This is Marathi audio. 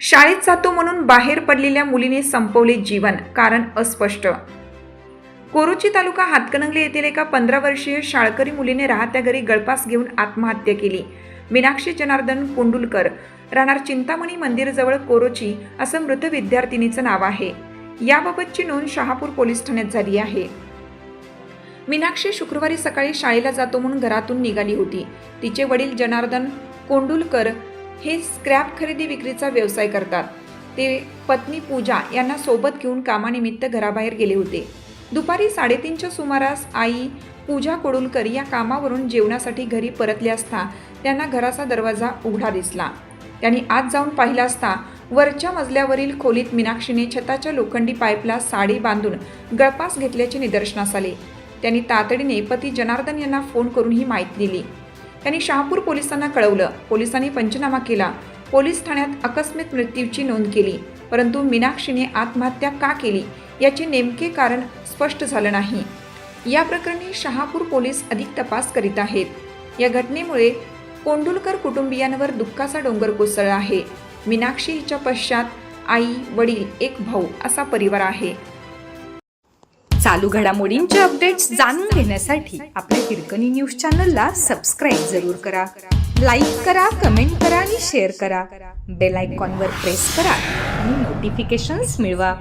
शाळेत जातो म्हणून बाहेर पडलेल्या मुलीने संपवले जीवन कारण अस्पष्ट. कोरोची तालुका हातकणंगले येथील एका पंधरा वर्षीय शाळकरी मुलीने राहत्या घरी गळपास घेऊन आत्महत्या केली. मीनाक्षी जनार्दन कोंडुलकर राहणार चिंतामणी मंदिरजवळ कोरोची असं मृत विद्यार्थिनीचं नाव आहे. याबाबतची नोंद शहापूर पोलीस ठाण्यात झाली आहे. मीनाक्षी शुक्रवारी सकाळी शाळेला जातो म्हणून घरातून निघाली होती. तिचे वडील जनार्दन कोंडुलकर हे स्क्रॅप खरेदी विक्रीचा व्यवसाय करतात. ते पत्नी पूजा यांना सोबत घेऊन कामानिमित्त घराबाहेर गेले होते. दुपारी साडेतीनच्या सुमारास आई पूजा कोडुलकर या कामावरून जेवणासाठी घरी परतले असता त्यांना घराचा दरवाजा उघडा दिसला. त्यांनी आत जाऊन पाहिला असता वरच्या मजल्यावरील खोलीत मीनाक्षीने छताच्या लोखंडी पाईपला साडी बांधून गळपास घेतल्याचे निदर्शनास आले. त्यांनी तातडीने पती जनार्दन यांना फोन करून ही माहिती दिली. त्यांनी शहापूर पोलिसांना कळवलं. पोलिसांनी पंचनामा केला. पोलीस ठाण्यात आकस्मिक मृत्यूची नोंद केली. परंतु मीनाक्षीने आत्महत्या का केली याचे नेमके कारण स्पष्ट झालं नाही. या प्रकरणी शहापूर पोलीस अधिक तपास करीत आहेत. या घटनेमुळे कोंडुलकर कुटुंबियांवर दुःखाचा डोंगर कोसळला आहे. मीनाक्षी हिच्या पश्चात आई वडील एक भाऊ असा परिवार आहे. चालू घडामोडींचे अपडेट्स जाणून घेण्यासाठी आपल्या हिरकणी न्यूज चॅनलला सबस्क्राईब जरूर करा. लाईक करा कमेंट करा आणि शेअर करा. बेल आयकॉनवर प्रेस करा आणि नोटिफिकेशन्स मिळवा.